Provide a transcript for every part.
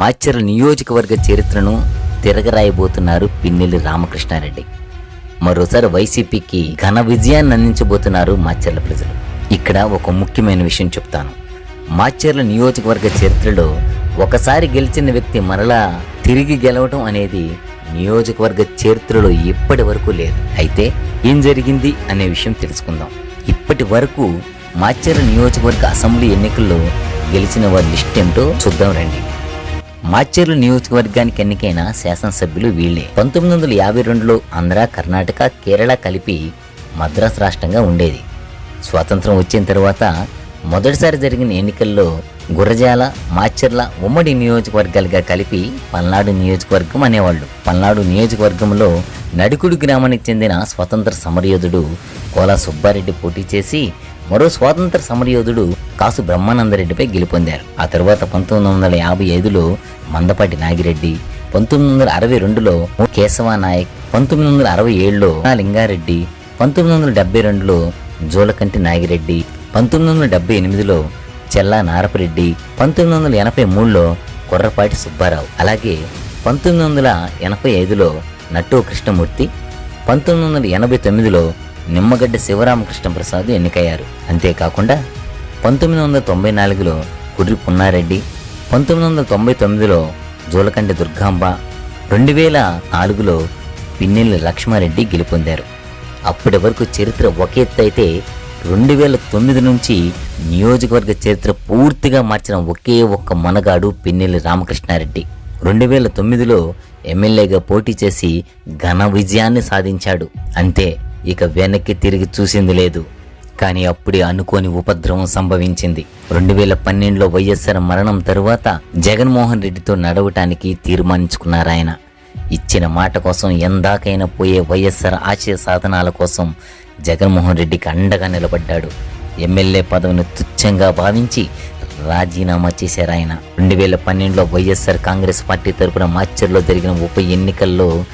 మాచర్ల నియోజకవర్గ చరిత్రను తిరగరాయబోతున్నారు పిన్నెల్లి రామకృష్ణారెడ్డి. మరోసారి వైసీపీకి ఘన విజయాన్ని అందించబోతున్నారు మాచర్ల ప్రజలు. ఇక్కడ ఒక ముఖ్యమైన విషయం చెప్తాను. మాచర్ల నియోజకవర్గ చరిత్రలో ఒకసారి గెలిచిన వ్యక్తి మరలా తిరిగి గెలవడం అనేది నియోజకవర్గ చరిత్రలో ఇప్పటి వరకు లేదు. అయితే ఏం జరిగింది అనే విషయం తెలుసుకుందాం. ఇప్పటి వరకు మాచర్ల నియోజకవర్గ అసెంబ్లీ ఎన్నికల్లో గెలిచిన వారి లిస్ట్ ఏంటో చూద్దాం రండి. మాచర్ల నియోజకవర్గానికి ఎన్నికైన శాసనసభ్యులు వీళ్ళే. పంతొమ్మిది వందల యాభై రెండులో ఆంధ్ర కర్ణాటక కేరళ కలిపి మద్రాసు రాష్ట్రంగా ఉండేది. స్వాతంత్రం వచ్చిన తర్వాత మొదటిసారి జరిగిన ఎన్నికల్లో గురజాల మాచర్ల ఉమ్మడి నియోజకవర్గాలుగా కలిపి పల్నాడు నియోజకవర్గం అనేవాళ్ళు. పల్నాడు నియోజకవర్గంలో నడుకుడు గ్రామానికి చెందిన స్వతంత్ర సమరయోధుడు కోలా సుబ్బారెడ్డి పోటీ చేసి మరో స్వాతంత్ర సమరయోధుడు కాసు బ్రహ్మానందరెడ్డిపై గెలుపొందారు ఆ తరువాత పంతొమ్మిది వందల యాభై ఐదులో మందపాటి నాగిరెడ్డి పంతొమ్మిది వందల అరవై రెండులో కేశవ నాయక్ పంతొమ్మిది వందల అరవై ఏడులో లింగారెడ్డి పంతొమ్మిది వందల డెబ్బై రెండులో జోలకంటి నాగిరెడ్డి పంతొమ్మిది వందల డెబ్బై ఎనిమిదిలో చెల్లా నారపరెడ్డి పంతొమ్మిది వందల ఎనభై మూడులో కొర్రపాటి సుబ్బారావు. అలాగే పంతొమ్మిది వందల ఎనభై ఐదులో నట్టు కృష్ణమూర్తి పంతొమ్మిది వందల ఎనభై తొమ్మిదిలో నిమ్మగడ్డ శివరామకృష్ణ ప్రసాద్ ఎన్నికయ్యారు. అంతేకాకుండా పంతొమ్మిది వందల తొంభై నాలుగులో కుర్రి పున్నారెడ్డి పంతొమ్మిది వందల తొంభై తొమ్మిదిలో జూలకంటి దుర్గాంబ రెండు వేల నాలుగులో పిన్నెల్లి లక్ష్మారెడ్డి గెలుపొందారు. అప్పటి వరకు చరిత్ర ఒక ఎత్తు అయితే రెండు వేల తొమ్మిది నుంచి నియోజకవర్గ చరిత్ర పూర్తిగా మార్చిన ఒకే ఒక్క మనగాడు పిన్నెల్లి రామకృష్ణారెడ్డి. రెండు వేల తొమ్మిదిలో ఎమ్మెల్యేగా పోటీ చేసి ఘన విజయాన్ని సాధించాడు. అంతే. ఇక వెనక్కి తిరిగి చూసింది లేదు. కానీ అప్పుడే అనుకోని ఉపద్రవం సంభవించింది. రెండు వేల పన్నెండులో వైఎస్ఆర్ మరణం తరువాత జగన్మోహన్ రెడ్డితో నడవటానికి తీర్మానించుకున్నారాయన. ఇచ్చిన మాట కోసం ఎందాకైనా పోయే వైఎస్ఆర్ ఆశయ సాధనాల కోసం జగన్మోహన్ రెడ్డికి అండగా నిలబడ్డాడు. ఎమ్మెల్యే పదవిని తుచ్చంగా భావించి రాజీనామా చేశారు ఆయన రెండు వేల పన్నెండులో వైఎస్ఆర్ కాంగ్రెస్ పార్టీ తరపున మాచర్లో జరిగిన ఉప ఎన్నికల్లో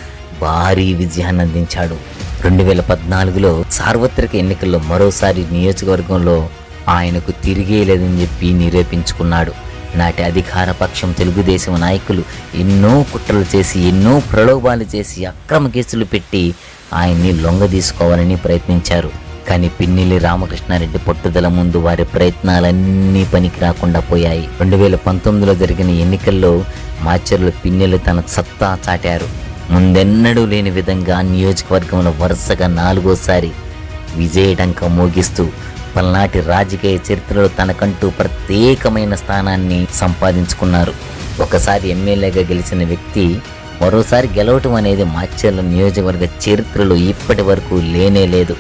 భారీ విజయాన్ని అందించాడు. రెండు వేల పద్నాలుగులో సార్వత్రిక ఎన్నికల్లో మరోసారి నియోజకవర్గంలో ఆయనకు తిరిగే లేదని చెప్పి నిరూపించుకున్నాడు. నాటి అధికార పక్షం తెలుగుదేశం నాయకులు ఎన్నో కుట్రలు చేసి ఎన్నో ప్రలోభాలు చేసి అక్రమ కేసులు పెట్టి ఆయన్ని లొంగదీసుకోవాలని ప్రయత్నించారు. కానీ పిన్నిలి రామకృష్ణారెడ్డి పట్టుదల ముందు వారి ప్రయత్నాలన్నీ పనికి రాకుండా పోయాయి. రెండు వేల పంతొమ్మిదిలో జరిగిన ఎన్నికల్లో మాచర్లు పిన్నెలు తన సత్తా చాటారు. ముందెన్నడూ లేని విధంగా నియోజకవర్గంలో వరుసగా నాలుగోసారి విజయడంక మోగిస్తూ పల్నాటి రాజకీయ చరిత్రలో తనకంటూ ప్రత్యేకమైన స్థానాన్ని సంపాదించుకున్నారు. ఒకసారి ఎమ్మెల్యేగా గెలిచిన వ్యక్తి మరోసారి గెలవటం అనేది మాచర్ల నియోజకవర్గ చరిత్రలో ఇప్పటి వరకు లేనే లేదు.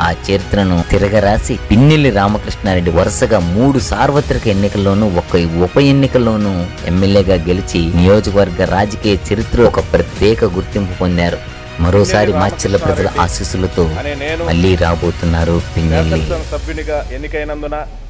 ఆ చరిత్రను తిరగరాసి పిన్నెల్లి రామకృష్ణారెడ్డి వరుసగా మూడు సార్వత్రిక ఎన్నికల్లోనూ ఒక ఉప ఎన్నికల్లోనూ ఎమ్మెల్యేగా గెలిచి నియోజకవర్గ రాజకీయ చరిత్ర ఒక ప్రత్యేక గుర్తింపు పొందారు. మరోసారి మాచర్ల ప్రజల ఆశీస్సులతో మళ్ళీ రాబోతున్నారు పిన్నెల్లి. శాసనసభ సభ్యునిగా ఎన్నికైనందున